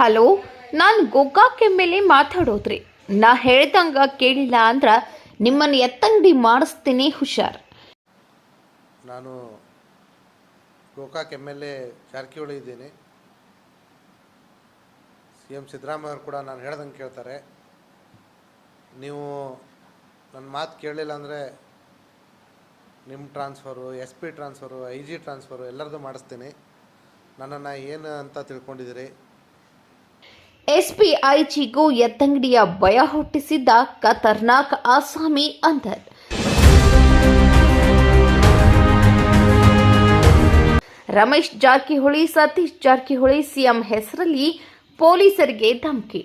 Hello, ನಾನು Gokak M L A ಮಾತಾಡೋದ್ರಿ. ನಾ ಹೇಳ್ದಂಗ ಕೇಳಿಲ್ಲ ಅಂದ್ರ ನಿಮ್ಮನ್ನು ಎತ್ತಂಗಡಿ ಮಾಡಿಸ್ತೀನಿ ಹುಷಾರ್. ನಾನು Gokak M L A Jarkiholi ಇದ್ದೀನಿ. ಸಿ ಎಂ ಸಿದ್ದರಾಮಯ್ಯ ಕೂಡ ನಾನು ಹೇಳ್ದಂಗೆ ಕೇಳ್ತಾರೆ. ನೀವು ನನ್ನ ಮಾತು ಕೇಳಲಿಲ್ಲ ಅಂದರೆ ನಿಮ್ಮ transfer, S P transfer, I G transfer ಎಲ್ಲರದ್ದು ಮಾಡಿಸ್ತೀನಿ. ನನ್ನನ್ನು ಏನು ಅಂತ ತಿಳ್ಕೊಂಡಿದ್ದೀರಿ? ಎಸ್ ಪಿ ಐಜಿಗೂ ಎತ್ತಂಗಡಿಯ ಭಯ ಹುಟ್ಟಿಸಿದ್ದ ಖತರ್ನಾಕ್ ಆಸಾಮಿ ಅಂಧರ್. ರಮೇಶ್ ಜಾರಕಿಹೊಳಿ, ಸತೀಶ್ ಜಾರಕಿಹೊಳಿ ಸಿಎಂ ಹೆಸರಲ್ಲಿ ಪೊಲೀಸರಿಗೆ ಧಮಕಿ.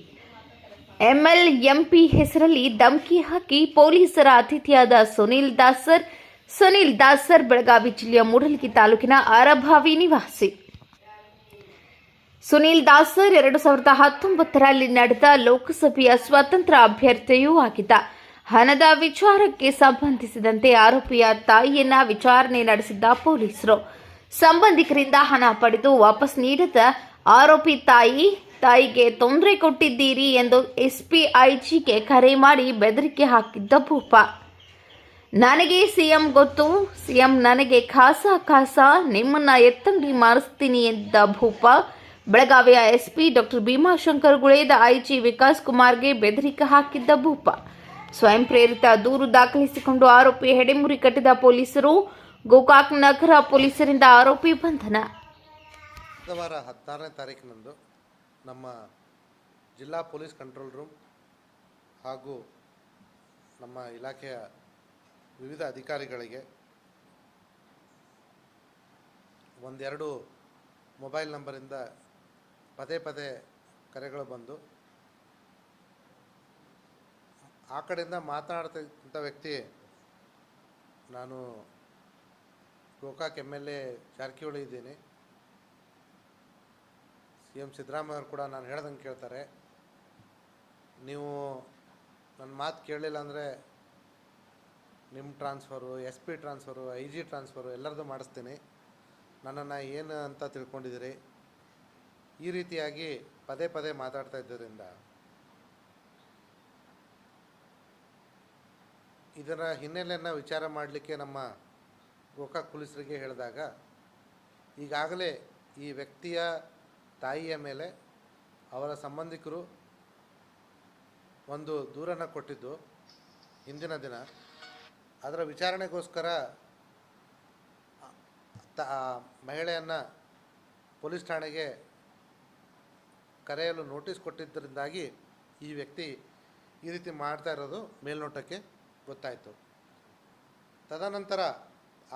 ಎಂಎಲ್, ಎಂಪಿ ಹೆಸರಲ್ಲಿ ಧಮಕಿ ಹಾಕಿ ಪೊಲೀಸರ ಅತಿಥಿಯಾದ ಸುನೀಲ್ ದಾಸರ್ ಸುನೀಲ್ ದಾಸರ್, ಬೆಳಗಾವಿ ಜಿಲ್ಲೆಯ ಮೂಡಲಗಿ ತಾಲೂಕಿನ ಅರಭಾವಿ ನಿವಾಸಿ. ಸುನಿಲ್ ದಾಸರ್ ಎರಡು ಸಾವಿರದ ಹತ್ತೊಂಬತ್ತರಲ್ಲಿ ನಡೆದ ಲೋಕಸಭೆಯ ಸ್ವತಂತ್ರ ಅಭ್ಯರ್ಥಿಯೂ ಆಗಿದ್ದ. ಹಣದ ವಿಚಾರಕ್ಕೆ ಸಂಬಂಧಿಸಿದಂತೆ ಆರೋಪಿಯ ತಾಯಿಯನ್ನ ವಿಚಾರಣೆ ನಡೆಸಿದ್ದ ಪೊಲೀಸರು. ಸಂಬಂಧಿಕರಿಂದ ಹಣ ಪಡೆದು ವಾಪಸ್ ನೀಡದ ಆರೋಪಿ ತಾಯಿ, ತಾಯಿಗೆ ತೊಂದರೆ ಕೊಟ್ಟಿದ್ದೀರಿ ಎಂದು ಎಸ್ಪಿ ಐಜಿಗೆ ಕರೆ ಮಾಡಿ ಬೆದರಿಕೆ ಹಾಕಿದ್ದ ಭೂಪ. ನನಗೆ ಸಿಎಂ ಗೊತ್ತು, ಸಿಎಂ ನನಗೆ ಖಾಸ ಖಾಸ, ನಿಮ್ಮನ್ನ ಎತ್ತಂಗಿ ಮಾರಿಸ್ತೀನಿ ಎಂದ ಭೂಪ ಬೆಳಗಾವಿಯ SP doctor Bhimashankar Guled IG Vikas ಕುಮಾರ್ಗೆ ಬೆದರಿಕೆ ಹಾಕಿದ್ದ ಭೂಪ. ಸ್ವಯಂ ಪ್ರೇರಿತ ದೂರು ದಾಖಲಿಸಿಕೊಂಡು ಆರೋಪಿ ಹೆಡೆಮುರಿ ಕಟ್ಟಿದ ಪೊಲೀಸರು ಗೋಕಾಕ್ ನಗರ ಪೊಲೀಸರಿಂದ ಆರೋಪಿ ಬಂಧನ. ಬುಧವಾರ ಹತ್ತಾರನೇ ತಾರೀಕಿನಂದು ನಮ್ಮ ಜಿಲ್ಲಾ ಪೊಲೀಸ್ ಕಂಟ್ರೋಲ್ ರೂಮ್ ಹಾಗೂ ನಮ್ಮ ಇಲಾಖೆಯ ವಿವಿಧ ಅಧಿಕಾರಿಗಳಿಗೆ ಒಂದೆರಡು ಮೊಬೈಲ್ ನಂಬರಿಂದ ಪದೇ ಪದೇ ಕರೆಗಳು ಬಂದು ಆ ಕಡೆಯಿಂದ ಮಾತನಾಡ್ತಿದ್ದಂಥ ವ್ಯಕ್ತಿ ನಾನು Gokak M L A Jarkiholi ಇದ್ದೀನಿ. ಸಿ ಎಂ ಸಿದ್ದರಾಮಯ್ಯ ಅವರು ಕೂಡ ನಾನು ಹೇಳ್ದಂಗೆ ಕೇಳ್ತಾರೆ. ನೀವು ನನ್ನ ಮಾತು ಕೇಳಲಿಲ್ಲ ಅಂದರೆ ನಿಮ್ಮ transfer, S P transfer, I G transfer ಎಲ್ಲರದ್ದು ಮಾಡಿಸ್ತೀನಿ. ನನ್ನನ್ನು ಏನು ಅಂತ ತಿಳ್ಕೊಂಡಿದ್ದೀರಿ? ಈ ರೀತಿಯಾಗಿ ಪದೇ ಪದೇ ಮಾತಾಡ್ತಾ ಇದ್ದರಿಂದ ಇದರ ಹಿನ್ನೆಲೆಯನ್ನು ವಿಚಾರ ಮಾಡಲಿಕ್ಕೆ ನಮ್ಮ ಗೋಕಾಕ್ ಪೊಲೀಸರಿಗೆ ಹೇಳಿದಾಗ, ಈಗಾಗಲೇ ಈ ವ್ಯಕ್ತಿಯ ತಾಯಿಯ ಮೇಲೆ ಅವರ ಸಂಬಂಧಿಕರು ಒಂದು ದೂರನ್ನು ಕೊಟ್ಟಿದ್ದು ಹಿಂದಿನ ದಿನ. ಅದರ ವಿಚಾರಣೆಗೋಸ್ಕರ ತ ಮಹಿಳೆಯನ್ನು ಪೊಲೀಸ್ ಠಾಣೆಗೆ ಕರೆಯಲು ನೋಟಿಸ್ ಕೊಟ್ಟಿದ್ದರಿಂದಾಗಿ ಈ ವ್ಯಕ್ತಿ ಈ ರೀತಿ ಮಾಡ್ತಾ ಇರೋದು ಮೇಲ್ನೋಟಕ್ಕೆ ಗೊತ್ತಾಯಿತು. ತದನಂತರ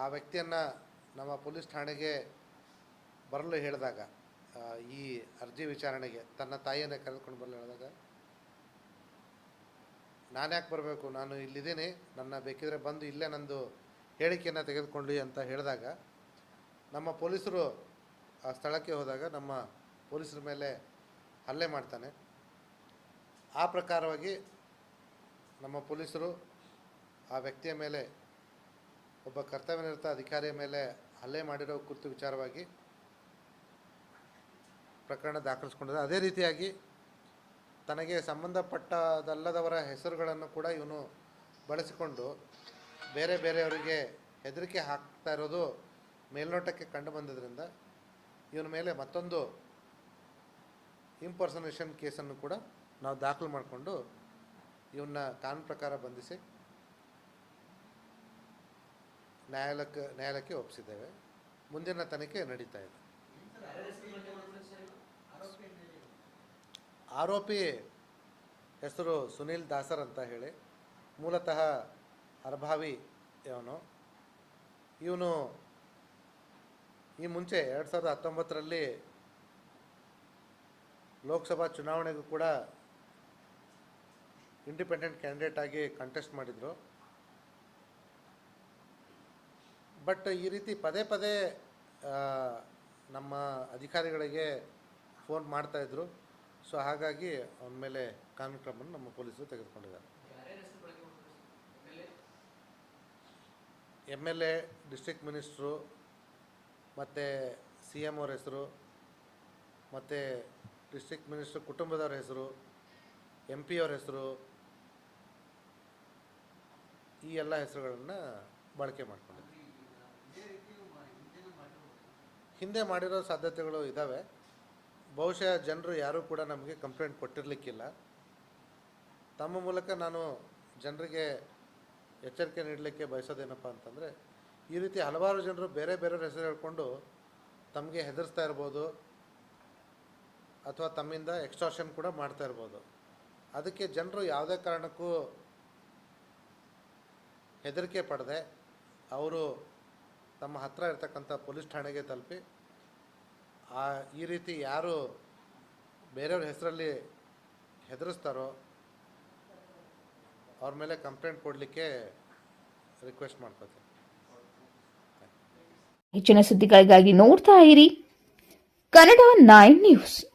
ಆ ವ್ಯಕ್ತಿಯನ್ನು ನಮ್ಮ ಪೊಲೀಸ್ ಠಾಣೆಗೆ ಬರಲು ಹೇಳಿದಾಗ ಈ ಅರ್ಜಿ ವಿಚಾರಣೆಗೆ ತನ್ನ ತಾಯಿಯನ್ನು ಕರೆದುಕೊಂಡು ಬರಲು ಹೇಳಿದಾಗ, ನಾನು ಯಾಕೆ ಬರಬೇಕು? ನಾನು ಇಲ್ಲಿದ್ದೀನಿ. ನನ್ನ ಬೇಕಿದ್ರೆ ಬಂದು ಇಲ್ಲೇ ನಂದು ಹೇಳಿಕೆಯನ್ನು ತೆಗೆದುಕೊಳ್ಳಿ ಅಂತ ಹೇಳಿದಾಗ, ನಮ್ಮ ಪೊಲೀಸರು ಆ ಸ್ಥಳಕ್ಕೆ ಹೋದಾಗ ನಮ್ಮ ಪೊಲೀಸರ ಮೇಲೆ ಹಲ್ಲೆ ಮಾಡ್ತಾನೆ. ಆ ಪ್ರಕಾರವಾಗಿ ನಮ್ಮ ಪೊಲೀಸರು ಆ ವ್ಯಕ್ತಿಯ ಮೇಲೆ ಒಬ್ಬ ಕರ್ತವ್ಯನಿರತ ಅಧಿಕಾರಿಯ ಮೇಲೆ ಹಲ್ಲೆ ಮಾಡಿರೋ ಕುರಿತು ವಿಚಾರವಾಗಿ ಪ್ರಕರಣ ದಾಖಲಿಸ್ಕೊಂಡಿದೆ ಅದೇ ರೀತಿಯಾಗಿ ತನಗೆ ಸಂಬಂಧಪಟ್ಟದಲ್ಲದವರ ಹೆಸರುಗಳನ್ನು ಕೂಡ ಇವನು ಬಳಸಿಕೊಂಡು ಬೇರೆ ಬೇರೆಯವರಿಗೆ ಹೆದರಿಕೆ ಹಾಕ್ತಾ ಇರೋದು ಮೇಲ್ನೋಟಕ್ಕೆ ಕಂಡು ಬಂದಿದ್ದರಿಂದ ಇವನ ಮೇಲೆ ಮತ್ತೊಂದು ಇಂಪರ್ಸನೇಷನ್ ಕೇಸನ್ನು ಕೂಡ ನಾವು ದಾಖಲು ಮಾಡಿಕೊಂಡು ಇವನ್ನ ಕಾನೂನು ಪ್ರಕಾರ ಬಂಧಿಸಿ ನ್ಯಾಯಾಲಯಕ್ಕೆ ನ್ಯಾಯಾಲಯಕ್ಕೆ ಒಪ್ಪಿಸಿದ್ದೇವೆ. ಮುಂದಿನ ತನಿಖೆ ನಡೀತಾ ಇದೆ. ಆರೋಪಿ ಹೆಸರು ಸುನೀಲ್ ದಾಸರ್ ಅಂತ ಹೇಳಿ, ಮೂಲತಃ ಅರ್ಭಾವಿ ಇವನು ಇವನು ಈ ಮುಂಚೆ ಎರಡು ಸಾವಿರದ ಹತ್ತೊಂಬತ್ತರಲ್ಲಿ ಲೋಕಸಭಾ ಚುನಾವಣೆಗೂ ಕೂಡ ಇಂಡಿಪೆಂಡೆಂಟ್ ಕ್ಯಾಂಡಿಡೇಟ್ ಆಗಿ ಕಂಟೆಸ್ಟ್ ಮಾಡಿದರು. ಬಟ್ ಈ ರೀತಿ ಪದೇ ಪದೇ ನಮ್ಮ ಅಧಿಕಾರಿಗಳಿಗೆ ಫೋನ್ ಮಾಡ್ತಾಯಿದ್ರು ಸೊ ಹಾಗಾಗಿ ಅವನ ಮೇಲೆ ಕಾನೂನು ಕ್ರಮವನ್ನು ನಮ್ಮ ಪೊಲೀಸರು ತೆಗೆದುಕೊಂಡಿದ್ದಾರೆ. M L A district minister ಮತ್ತು ಸಿ ಎಂ ಅವ್ರ ಹೆಸರು, ಮತ್ತು ಡಿಸ್ಟ್ರಿಕ್ಟ್ ಮಿನಿಸ್ಟರ್ ಕುಟುಂಬದವ್ರ ಹೆಸರು ಎಂ ಪಿ ಅವ್ರ ಹೆಸರು, ಈ ಎಲ್ಲ ಹೆಸರುಗಳನ್ನು ಬಳಕೆ ಮಾಡ್ಕೊಂಡಿದ್ದೆ ಹಿಂದೆ ಮಾಡಿರೋ ಸಾಧ್ಯತೆಗಳು ಇದ್ದಾವೆ ಬಹುಶಃ ಜನರು ಯಾರೂ ಕೂಡ ನಮಗೆ ಕಂಪ್ಲೇಂಟ್ ಕೊಟ್ಟಿರಲಿಕ್ಕಿಲ್ಲ. ತಮ್ಮ ಮೂಲಕ ನಾನು ಜನರಿಗೆ ಎಚ್ಚರಿಕೆ ನೀಡಲಿಕ್ಕೆ ಬಯಸೋದೇನಪ್ಪ ಅಂತಂದರೆ, ಈ ರೀತಿ ಹಲವಾರು ಜನರು ಬೇರೆ ಬೇರೆ ಹೆಸರು ಹೇಳ್ಕೊಂಡು ತಮಗೆ ಹೆದರಿಸ್ತಾ ಇರ್ಬೋದು. ಅಥವಾ ತಮ್ಮಿಂದ ಎಕ್ಸ್ಟ್ರಾಷನ್ ಕೂಡ ಮಾಡ್ತಾ ಇರ್ಬೋದು. ಅದಕ್ಕೆ ಜನರು ಯಾವುದೇ ಕಾರಣಕ್ಕೂ ಹೆದರಿಕೆ ಪಡೆದೆ ಅವರು ತಮ್ಮ ಹತ್ರ ಇರ್ತಕ್ಕಂಥ ಪೊಲೀಸ್ ಠಾಣೆಗೆ ತಲುಪಿ, ಆ, ಈ ರೀತಿ ಯಾರು ಬೇರೆಯವ್ರ ಹೆಸರಲ್ಲಿ ಹೆದರಿಸ್ತಾರೋ ಅವ್ರ ಮೇಲೆ ಕಂಪ್ಲೇಂಟ್ ಕೊಡಲಿಕ್ಕೆ ರಿಕ್ವೆಸ್ಟ್ ಮಾಡ್ಕೋತೀನಿ. ಹೆಚ್ಚಿನ ಸುದ್ದಿಗಳಿಗಾಗಿ ನೋಡ್ತಾ ಇರಿ ಕನ್ನಡ ನೈನ್ ನ್ಯೂಸ್.